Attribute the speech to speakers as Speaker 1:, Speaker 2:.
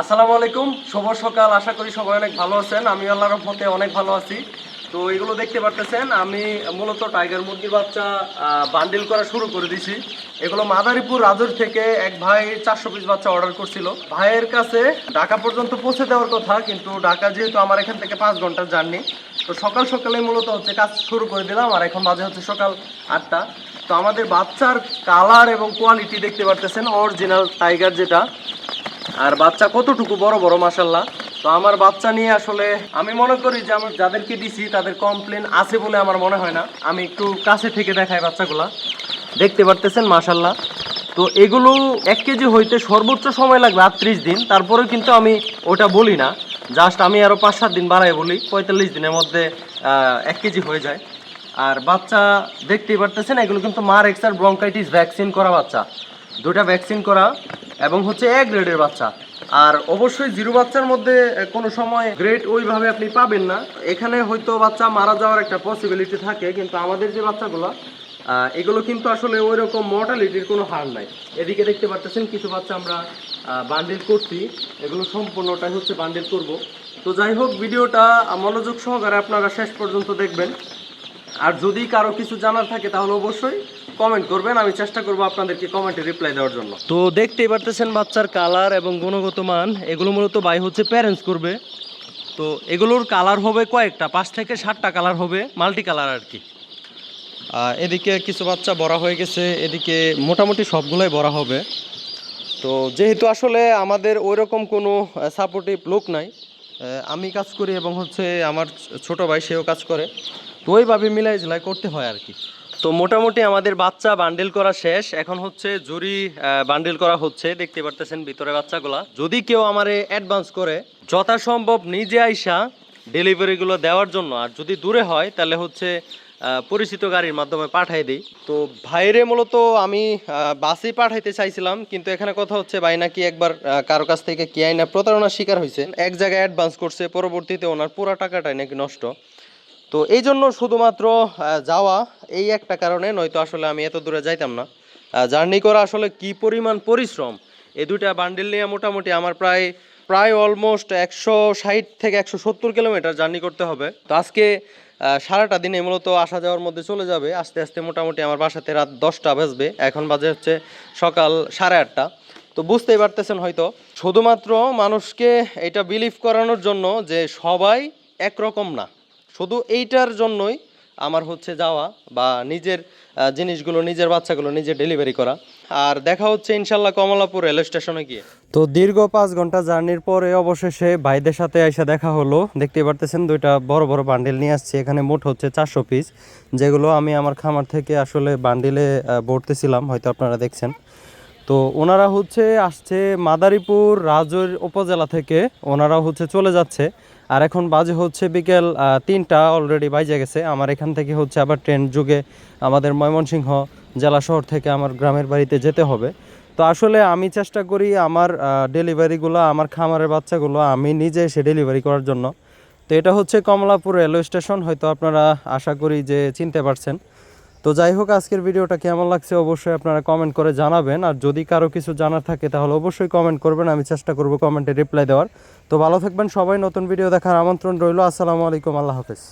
Speaker 1: আসসালামু আলাইকুম, শুভ সকাল, আশা করি সবাই অনেক ভালো আছেন। আমি আল্লাহর রহমতে অনেক ভালো আছি। তো এগুলো দেখতে পারতেছেন, আমি মূলত টাইগার মুরগির বাচ্চা বান্ডিল করা শুরু করে দিছি। এগুলো মাদারীপুর রাজুর থেকে এক ভাই চারশো পিস বাচ্চা অর্ডার করছিল। ভাইয়ের কাছে ঢাকা পর্যন্ত পৌঁছে দেওয়ার কথা, কিন্তু ঢাকা যেহেতু আমার এখান থেকে পাঁচ ঘণ্টার জার্নি, তো সকাল সকালে মূলত হচ্ছে কাজ শুরু করে দিলাম, আর এখন বাজে হচ্ছে সকাল আটটা। তো আমাদের বাচ্চার কালার এবং কোয়ালিটি দেখতে পারতেছেন অরিজিনাল টাইগার যেটা। আর বাচ্চা কতটুকু? বড় বড় মাসাল্লাহ তো আমার বাচ্চা নিয়ে আসলে আমি মনে করি যে আমি যাদেরকে দিছি, তাদের কমপ্লেন আছে বলে আমার মনে হয় না। আমি একটু কাছে থেকে দেখাই বাচ্চাগুলা। দেখতে পারতেছেন মাসাল্লাহ তো এগুলো এক কেজি হইতে সর্বোচ্চ সময় লাগবে আটত্রিশ দিন। তারপরেও কিন্তু আমি ওটা বলি না। জাস্ট আমি আরও পাঁচ সাত দিন বাড়াই বলি। পঁয়তাল্লিশ দিনের মধ্যে এক কেজি হয়ে যায়। আর বাচ্চা দেখতেই পারতেছেন, এগুলো কিন্তু মার এক্সার ব্রঙ্কাইটিস ভ্যাকসিন করা বাচ্চা। দুটা ভ্যাকসিন করা এবং হচ্ছে এক গ্রেডের বাচ্চা। আর অবশ্যই জিরো বাচ্চার মধ্যে কোনো সময় গ্রেড ওইভাবে আপনি পাবেন না। এখানে হয়তো বাচ্চা মারা যাওয়ার একটা পসিবিলিটি থাকে, কিন্তু আমাদের যে বাচ্চাগুলো এগুলো কিন্তু আসলে ওই রকম মর্টালিটির কোনো হার নাই। এদিকে দেখতে পারতেছেন কিছু বাচ্চা আমরা বান্ডিল করছি। এগুলো সম্পূর্ণটাই হচ্ছে বান্ডিল করব। তো যাই হোক, ভিডিওটা মনোযোগ সহকারে আপনারা শেষ পর্যন্ত দেখবেন। আর যদি কারও কিছু জানার থাকে, তাহলে অবশ্যই কমেন্ট করবেন আমি চেষ্টা করব আপনাদেরকে কমেন্টে রিপ্লাই দেওয়ার জন্য। তো দেখতেই পারতেছেন বাচ্চার কালার এবং গুণগত মান। এগুলো মূলত বাই হচ্ছে প্যারেন্টস করবে। তো এগুলোর কালার হবে কয়েকটা পাঁচ থেকে সাতটা কালার হবে মাল্টি কালার আর কি। এদিকে কিছু বাচ্চা বড়া হয়ে গেছে এদিকে মোটামুটি সবগুলোই বড়া হবে। তো যেহেতু আসলে আমাদের ওই রকম কোনো সাপোর্টিভ লোক নাই আমি কাজ করি এবং হচ্ছে আমার ছোট ভাই সেও কাজ করে তো ওইভাবে মিলাই জেলাই করতে হয় আর কি। তো মোটামুটি আমাদের বাচ্চা বান্ডেল করা শেষ। এখন হচ্ছে জুরি বান্ডেল করা হচ্ছে। দেখতে পারতেছেন ভিতরে বাচ্চাগুলা। যদি কেউ আমারে অ্যাডভান্স করে, যথাসম্ভব নিজে আইসা ডেলিভারিগুলো দেওয়ার জন্য। আর যদি দূরে হয়, তাহলে হচ্ছে পরিচিত গাড়ির মাধ্যমে পাঠাই দিই। তো ভাইরে মূলত আমি বাসে পাঠাইতে চাইছিলাম, কিন্তু এখানে কথা হচ্ছে ভাই নাকি একবার কারও কাছ থেকে কি আইনা প্রতারণার শিকার হয়েছে এক জায়গায় অ্যাডভান্স করছে, পরবর্তীতে ওনার পুরো টাকাটাই নাকি নষ্ট। তো এই জন্য শুধুমাত্র যাওয়া এই একটা কারণে, নয়তো আসলে আমি এত দূরে যাইতাম না। জার্নি করা আসলে কি পরিমাণ পরিশ্রম? এই দুইটা বান্ডিল নিয়ে মোটামুটি আমার প্রায় প্রায় অলমোস্ট একশো ষাট থেকে একশো সত্তর কিলোমিটার জার্নি করতে হবে। তো আজকে সারাটা দিনে মূলত আসা যাওয়ার মধ্যে চলে যাবে। আস্তে আস্তে মোটামুটি আমার বাসাতে রাত দশটা বাজবে। এখন বাজে হচ্ছে সকাল সাড়ে আটটা। তো বুঝতেই পারতেছেন হয়তো, শুধুমাত্র মানুষকে এটা বিলিভ করানোর জন্য যে সবাই একরকম না। শুধু এইটার জন্যই আমার হচ্ছে যাওয়া বা নিজের জিনিসগুলো, নিজের বাচ্চাগুলো নিজে ডেলিভারি করা। আর দেখা হচ্ছে ইনশাল্লাহ কমলাপুর রেল স্টেশনে গিয়ে। তো দীর্ঘ পাঁচ ঘণ্টা জার্নির পরে অবশেষে ভাইদের সাথে এসে দেখা হলো। দেখতে পারতেছেন দুইটা বড় বড় বান্ডিল নিয়ে আসছি। এখানে মোট হচ্ছে চারশো পিস যেগুলো আমি আমার খামার থেকে আসলে বান্ডিলে ভরতেছিলাম, হয়তো আপনারা দেখছেন। তো ওনারা হচ্ছে আসছে মাদারীপুর রাজৈর উপজেলা থেকে। ওনারা হচ্ছে চলে যাচ্ছে। আর এখন বাজে হচ্ছে বিকেল তিনটা অলরেডি বাইজে গেছে। আমার এখান থেকে হচ্ছে আবার ট্রেন যুগে আমাদের ময়মনসিংহ জেলা শহর থেকে আমার গ্রামের বাড়িতে যেতে হবে। তো আসলে আমি চেষ্টা করি আমার ডেলিভারিগুলো, আমার খামারের বাচ্চাগুলো আমি নিজে এসে ডেলিভারি করার জন্য। তো এটা হচ্ছে কমলাপুর রেলওয়ে স্টেশন, হয়তো আপনারা আশা করি যে চিনতে পারছেন। তো যাই হোক, আজকের ভিডিওটা কেমন লাগছে অবশ্যই আপনারা কমেন্ট করে জানাবেন। আর যদি কারও কিছু জানার থাকে, তাহলে অবশ্যই কমেন্ট করবেন। আমি চেষ্টা করব কমেন্টে রিপ্লাই দেওয়ার। তো ভালো থাকবেন সবাই, নতুন ভিডিও দেখার আমন্ত্রণ রইল। আসসালামু আলাইকুম, আল্লাহ হাফেজ।